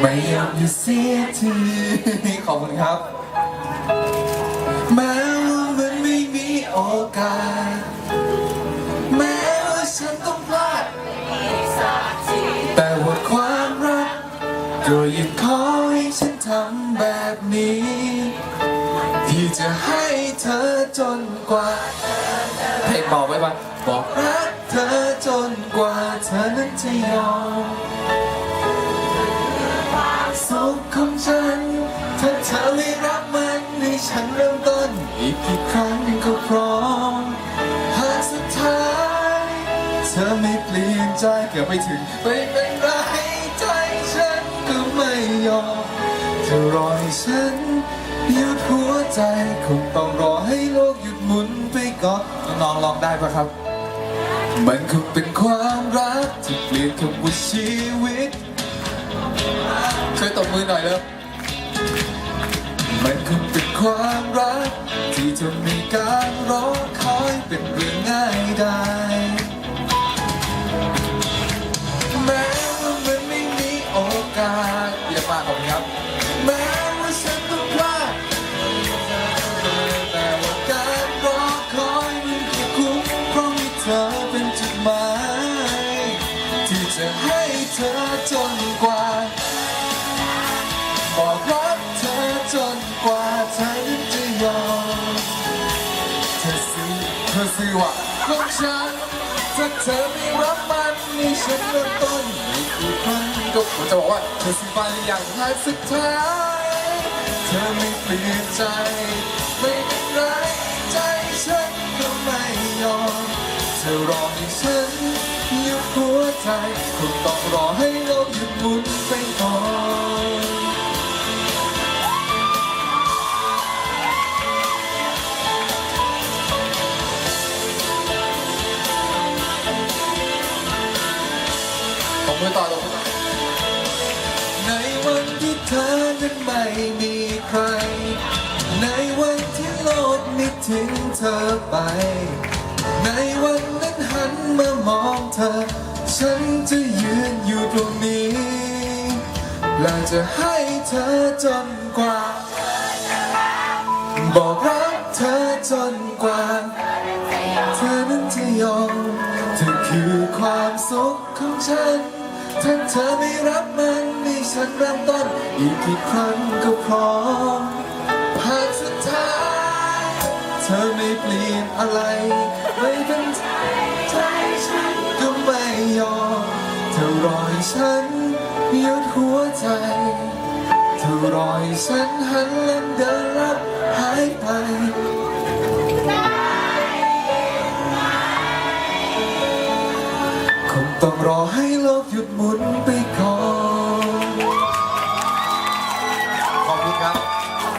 ไม่ยอมหยุดเสียทีขอบคุณครับ แม้ว่ามันไม่มีโอกาส แม้ว่าฉันต้องพลาด แต่ว่าความรัก ก็ยังขอให้ฉันทำแบบนี้ ที่จะให้เธอจนกว่าเพลงบอกไว้ปะบอกรักเธอจนกว่าเธอนั้นจะยอม ใจเกือบไปถึงไม่เป็นไรใจฉันก็ไม่ยอมจะรอให้ฉันหยุดหัวใจคงต้องรอให้โลกหยุดหมุนไปก่อนน้องลองได้ปะครับ มันคงเป็นความรักที่เปลี่ยนคำว่าชีวิตช่วยตบมือหน่อยเร็วมันคงเป็นความรักที่จะมีการรอคอยเป็นเรื่องง่ายได้ โอกาสเยี่ยมมาขอบคุณครับแม้ว่าฉันต้องพลาดแต่ว่าการรอคอยมันก็คุ้มเพราะมีเธอเป็นจุดหมายที่จะให้เธอจนกว่าบอกรักเธอจนกว่าเธอนั้นจะยอมเธอซื้อเธอซื้อว่าของฉัน ถ้าเธอไม่รับมันนี่ฉันเริ่มต้นไม่กี่ครั้งก็ผมจะบอกว่าเธอซื้อไปอยังหากสุดท้ายเธอไม่เปลี่ยนใจ ไม่เป็นไรใจฉันก็ไม่ยอมเธอรอให้ฉันหยุดหัวใจคงต้องรอให้โลกหยุดหมุนไปก่อน มือต่อตรงในวันที่เธอนั้นไม่มีใคร ในวันที่โลกไม่ทิ้งเธอไป ในวันนั้นหันมามองเธอ ฉันจะยืนอยู่ตรงนี้และจะให้เธอจนกว่า บอกรักเธอจนกว่า เธอนั้นจะยอมเธอคือความสุขของฉัน ถ้าเธอไม่รับมันให้ฉันเริ่มต้น อีกกี่ครั้งก็พร้อมหากสุดท้าย เธอไม่เปลี่ยนอะไร ไม่เป็นใจใจฉันก็ไม่ยอมเธอรอให้ฉันยุดหัวใจ เธอรอให้ฉันหันหลังเดินรับหายไป ต้องรอให้โลกหยุดหมุนไปก่อน